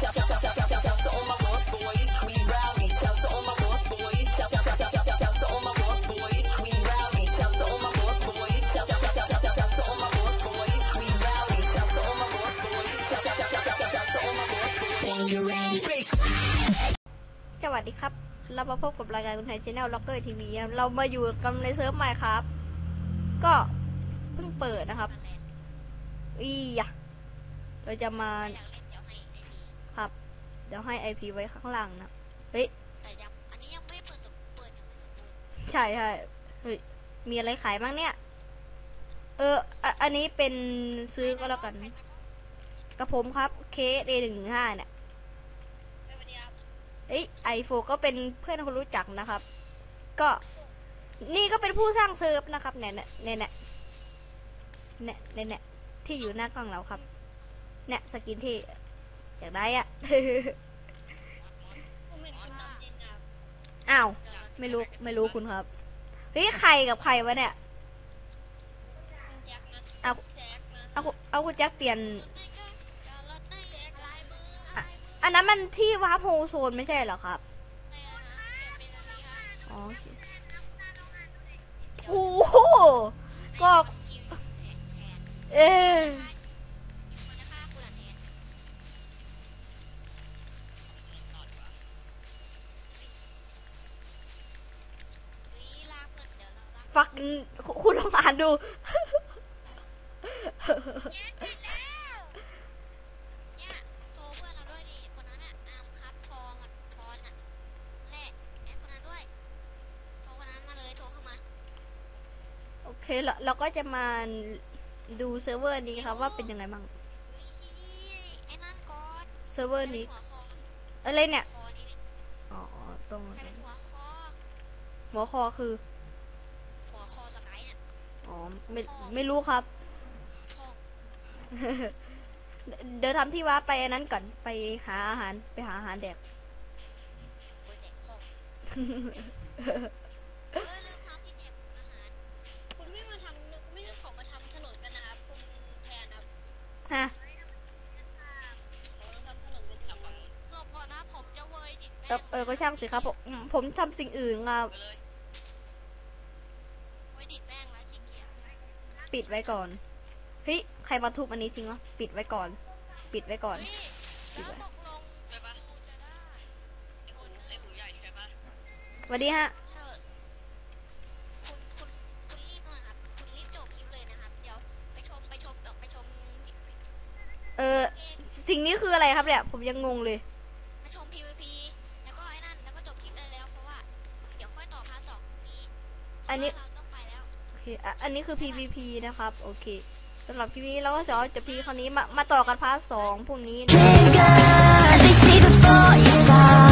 สวัสดีครับเรามาพบกับรายการคนไทยชแนลล็อกเกอร์ทีวีเรามาอยู่กันในเซิร์ฟใหม่ครับ ก็เพิ่งเปิดนะครับอียะเราจะมา เดี๋ยวให้ไอพีไว้ข้างล่างนะเฮ้ยแต่ยังอันนี้ยังไม่เปิดสมเปิดยังไม่สมบูรณ์ใช่ใช่เฮ้ยมีอะไรขายบ้างเนี่ย เอออะอันนี้เป็นซื้อก็แล้วกันกระผมครับเคสเอหนึ่งหนึ่งห้าเนี่ยเอ้ยไอโฟก็เป็นเพื่อนคนรู้จักนะครับ ก็นี่ก็เป็นผู้สร้างเซิร์ฟนะครับเนี่ยเนี่ยเนี่ยเนี่ยเนี่ยเนี่ยเนี่ยที่อยู่หน้ากล้องเราครับ เนี่ยสกินที่ อยากได้อะอ้าว ไม่รู้ไม่รู้คุณครับ เฮ้ยใครกับใครวะเนี่ยเอาเอาเอาคุณแจ็คเปลี่ยนอันนั้นมันที่วาร์ปโฮโซนไม่ใช่เหรอครับอ๋อโอเค ฟักคุณลองอ่านดูโทรเพื่อนเราด้วยคนนั้นอะอามครับทองอะทอนอะแหละแอดคนนั้นด้วยโทรคนนั้นมาเลยโทรเข้ามาโอเคเราเราก็จะมาดูเซิร์ฟเวอร์นี้ครับว่าเป็นยังไงบ้าง เซิร์ฟเวอร์นี้อะไรเนี่ย อ๋อ ตรงหัวคอ หัวคอคือ หัวคอสกายเนี่ย อ๋อ ไม่ไม่รู้ครับทองเดี๋ยวทำที่ว่าไปอันนั้นก่อนไปหาอาหารไปหาอาหารแดกเปิดแดกทองเออลืมทำที่แจกอาหารคุณไม่มาทำไม่ได้ขอมาทำถนนกันนะครับคุณแทนครับฮะขอมาทำถนนกันดีกว่าหลบก่อนนะผมจะเวยดิเออเออก็ช่างสิครับผมผมทำสิ่งอื่นครับ เวยดิดแม่งแล้วขี้เกียจ ปิดไว้ก่อนเฮ้ยใครมาทุบอันนี้ทิ้งวะปิดไว้ก่อน ปิดไว้ก่อนเฮ้ยแล้วตกลงกูจะได้ไอ้หูใหญ่ใช่ปะสวัสดีฮะเถิดคุณคุณคุณรีบหน่อยครับคุณรีบจบคลิปเลยนะครับเดี๋ยวไปชมไปชมเดี๋ยวไปชมเออสิ่งนี้คืออะไรครับเนี่ย ผมยังงงเลยไปชม PVP แล้วก็ไอ้นั่นแล้วก็จบคลิปเลยแล้วเพราะว่า เดี๋ยวค่อยต่อพาร์ทสองนี้ อันนี้ คอันนี้คือ PVP นะครับ โอเคสำหรับคลิปนี้เราก็จะเอาจะพีคราวนี้มามาต่อกันพาร์ทสองพรุ่งนี้นะ